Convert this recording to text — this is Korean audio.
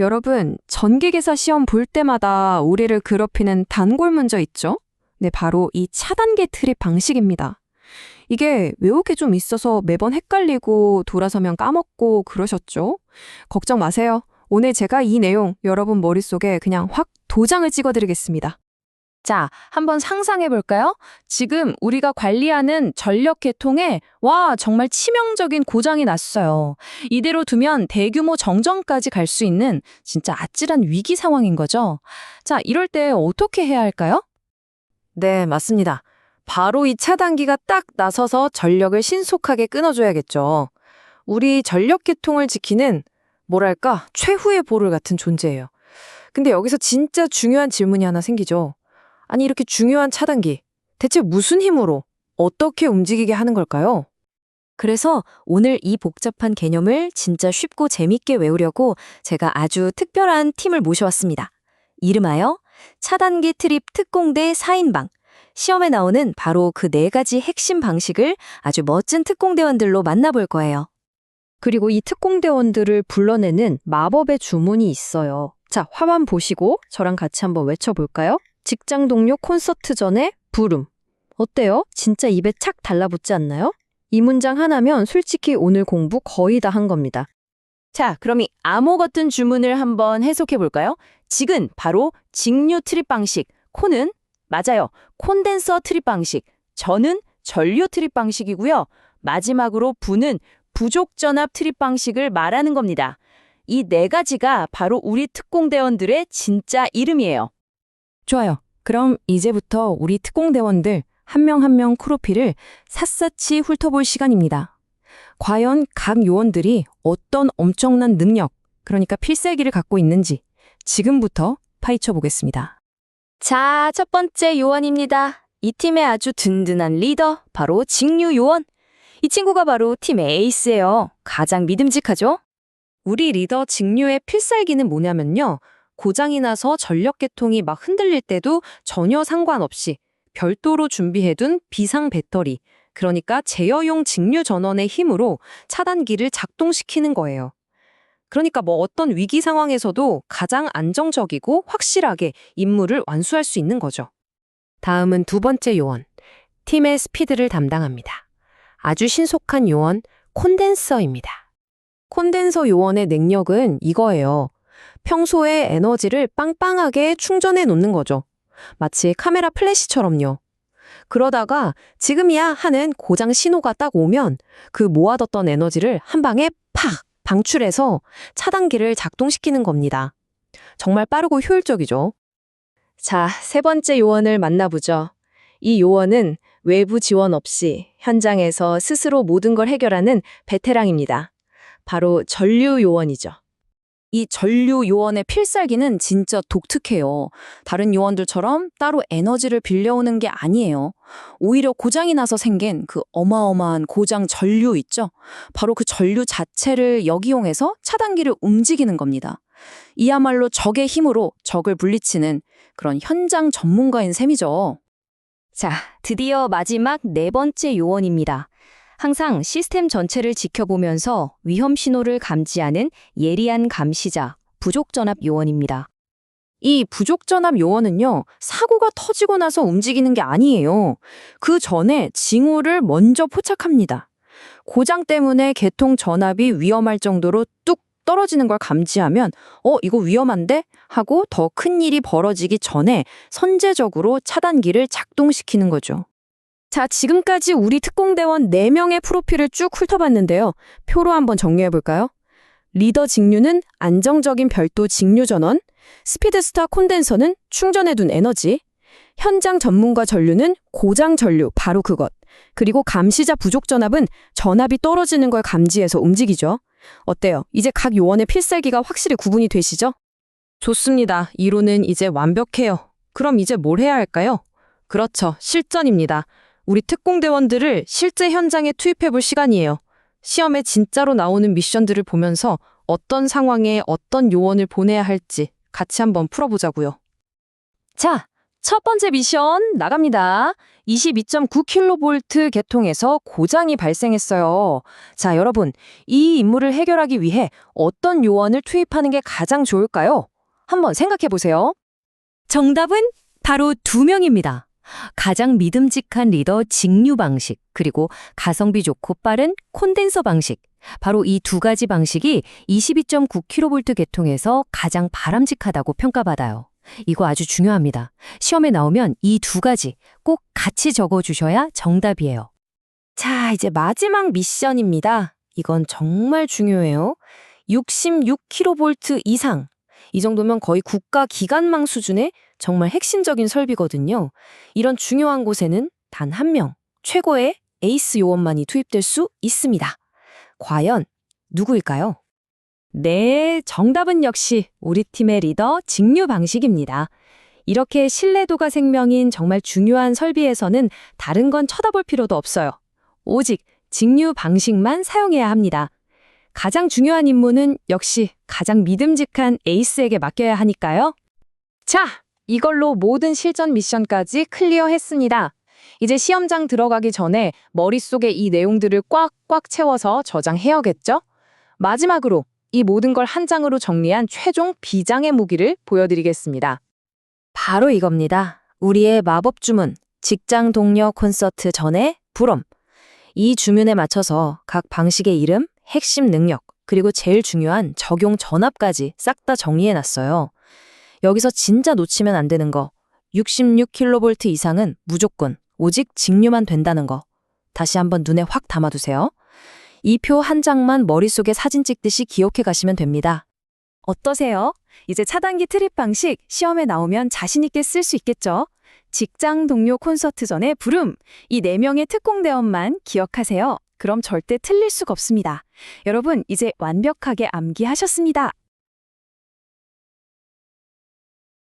여러분, 전기계사 시험 볼 때마다 우리를 괴롭히는 단골 문제 있죠? 네, 바로 이 차단계 트립 방식입니다. 이게 외우기 좀 있어서 매번 헷갈리고 돌아서면 까먹고 그러셨죠? 걱정 마세요. 오늘 제가 이 내용 여러분 머릿속에 그냥 확 도장을 찍어드리겠습니다. 자, 한번 상상해 볼까요? 지금 우리가 관리하는 전력 계통에 와, 정말 치명적인 고장이 났어요. 이대로 두면 대규모 정전까지 갈 수 있는 진짜 아찔한 위기 상황인 거죠. 자, 이럴 때 어떻게 해야 할까요? 네, 맞습니다. 바로 이 차단기가 딱 나서서 전력을 신속하게 끊어줘야겠죠. 우리 전력 계통을 지키는 뭐랄까 최후의 보물 같은 존재예요. 근데 여기서 진짜 중요한 질문이 하나 생기죠. 아니 이렇게 중요한 차단기 대체 무슨 힘으로 어떻게 움직이게 하는 걸까요? 그래서 오늘 이 복잡한 개념을 진짜 쉽고 재밌게 외우려고 제가 아주 특별한 팀을 모셔왔습니다. 이름하여 차단기 트립 특공대 4인방. 시험에 나오는 바로 그 네 가지 핵심 방식을 아주 멋진 특공대원들로 만나볼 거예요. 그리고 이 특공대원들을 불러내는 마법의 주문이 있어요. 자, 화만 보시고 저랑 같이 한번 외쳐볼까요? 직장 동료 콘서트 전에 부름. 어때요? 진짜 입에 착 달라붙지 않나요? 이 문장 하나면 솔직히 오늘 공부 거의 다 한 겁니다. 자, 그럼 이 암호 같은 주문을 한번 해석해 볼까요? 직은 바로 직류 트립 방식, 콘은 맞아요. 콘덴서 트립 방식, 전은 전류 트립 방식이고요. 마지막으로 부는 부족 전압 트립 방식을 말하는 겁니다. 이 네 가지가 바로 우리 특공대원들의 진짜 이름이에요. 좋아요. 그럼 이제부터 우리 특공대원들 한 명 한 명 크로피를 샅샅이 훑어볼 시간입니다. 과연 각 요원들이 어떤 엄청난 능력, 그러니까 필살기를 갖고 있는지 지금부터 파헤쳐 보겠습니다. 자, 첫 번째 요원입니다. 이 팀의 아주 든든한 리더, 바로 직류 요원. 이 친구가 바로 팀 에이스예요. 가장 믿음직하죠? 우리 리더 직류의 필살기는 뭐냐면요. 고장이 나서 전력 계통이 막 흔들릴 때도 전혀 상관없이 별도로 준비해둔 비상 배터리, 그러니까 제어용 직류 전원의 힘으로 차단기를 작동시키는 거예요. 그러니까 뭐 어떤 위기 상황에서도 가장 안정적이고 확실하게 임무를 완수할 수 있는 거죠. 다음은 두 번째 요원, 팀의 스피드를 담당합니다. 아주 신속한 요원, 콘덴서입니다. 콘덴서 요원의 능력은 이거예요. 평소에 에너지를 빵빵하게 충전해 놓는 거죠. 마치 카메라 플래시처럼요. 그러다가 지금이야 하는 고장 신호가 딱 오면 그 모아뒀던 에너지를 한 방에 팍 방출해서 차단기를 작동시키는 겁니다. 정말 빠르고 효율적이죠. 자, 세 번째 요원을 만나보죠. 이 요원은 외부 지원 없이 현장에서 스스로 모든 걸 해결하는 베테랑입니다. 바로 전류 요원이죠. 이 전류 요원의 필살기는 진짜 독특해요. 다른 요원들처럼 따로 에너지를 빌려오는 게 아니에요. 오히려 고장이 나서 생긴 그 어마어마한 고장 전류 있죠? 바로 그 전류 자체를 역이용해서 차단기를 움직이는 겁니다. 이야말로 적의 힘으로 적을 물리치는 그런 현장 전문가인 셈이죠. 자, 드디어 마지막 네 번째 요원입니다. 항상 시스템 전체를 지켜보면서 위험 신호를 감지하는 예리한 감시자, 부족 전압 요원입니다. 이 부족 전압 요원은요, 사고가 터지고 나서 움직이는 게 아니에요. 그 전에 징후를 먼저 포착합니다. 고장 때문에 개통 전압이 위험할 정도로 뚝 떨어지는 걸 감지하면, 어, 이거 위험한데? 하고 더 큰 일이 벌어지기 전에 선제적으로 차단기를 작동시키는 거죠. 자, 지금까지 우리 특공대원 4명의 프로필을 쭉 훑어봤는데요. 표로 한번 정리해볼까요? 리더 직류는 안정적인 별도 직류 전원, 스피드스타 콘덴서는 충전해둔 에너지, 현장 전문가 전류는 고장 전류, 바로 그것. 그리고 감시자 부족 전압은 전압이 떨어지는 걸 감지해서 움직이죠. 어때요? 이제 각 요원의 필살기가 확실히 구분이 되시죠? 좋습니다. 이론은 이제 완벽해요. 그럼 이제 뭘 해야 할까요? 그렇죠. 실전입니다. 우리 특공대원들을 실제 현장에 투입해볼 시간이에요. 시험에 진짜로 나오는 미션들을 보면서 어떤 상황에 어떤 요원을 보내야 할지 같이 한번 풀어보자고요. 자, 첫 번째 미션 나갑니다. 22.9kV 계통에서 고장이 발생했어요. 자, 여러분, 이 임무를 해결하기 위해 어떤 요원을 투입하는 게 가장 좋을까요? 한번 생각해 보세요. 정답은 바로 두 명입니다. 가장 믿음직한 리더 직류 방식, 그리고 가성비 좋고 빠른 콘덴서 방식. 바로 이 두 가지 방식이 22.9kV 계통에서 가장 바람직하다고 평가받아요. 이거 아주 중요합니다. 시험에 나오면 이 두 가지 꼭 같이 적어주셔야 정답이에요. 자, 이제 마지막 미션입니다. 이건 정말 중요해요. 66kV 이상. 이 정도면 거의 국가 기관망 수준의 정말 핵심적인 설비거든요. 이런 중요한 곳에는 단 한 명, 최고의 에이스 요원만이 투입될 수 있습니다. 과연 누구일까요? 네, 정답은 역시 우리 팀의 리더 직류 방식입니다. 이렇게 신뢰도가 생명인 정말 중요한 설비에서는 다른 건 쳐다볼 필요도 없어요. 오직 직류 방식만 사용해야 합니다. 가장 중요한 임무는 역시 가장 믿음직한 에이스에게 맡겨야 하니까요. 자, 이걸로 모든 실전 미션까지 클리어했습니다. 이제 시험장 들어가기 전에 머릿속에 이 내용들을 꽉꽉 채워서 저장해야겠죠? 마지막으로 이 모든 걸 한 장으로 정리한 최종 비장의 무기를 보여드리겠습니다. 바로 이겁니다. 우리의 마법 주문, 직장 동료 콘서트 전에 부럼. 이 주문에 맞춰서 각 방식의 이름, 핵심 능력, 그리고 제일 중요한 적용 전압까지 싹 다 정리해놨어요. 여기서 진짜 놓치면 안 되는 거. 66kV 이상은 무조건, 오직 직류만 된다는 거. 다시 한번 눈에 확 담아두세요. 이 표 한 장만 머릿속에 사진 찍듯이 기억해 가시면 됩니다. 어떠세요? 이제 차단기 트립 방식 시험에 나오면 자신있게 쓸 수 있겠죠? 직장 동료 콘서트 전에 부름! 이 네명의 특공대원만 기억하세요. 그럼 절대 틀릴 수가 없습니다. 여러분, 이제 완벽하게 암기하셨습니다.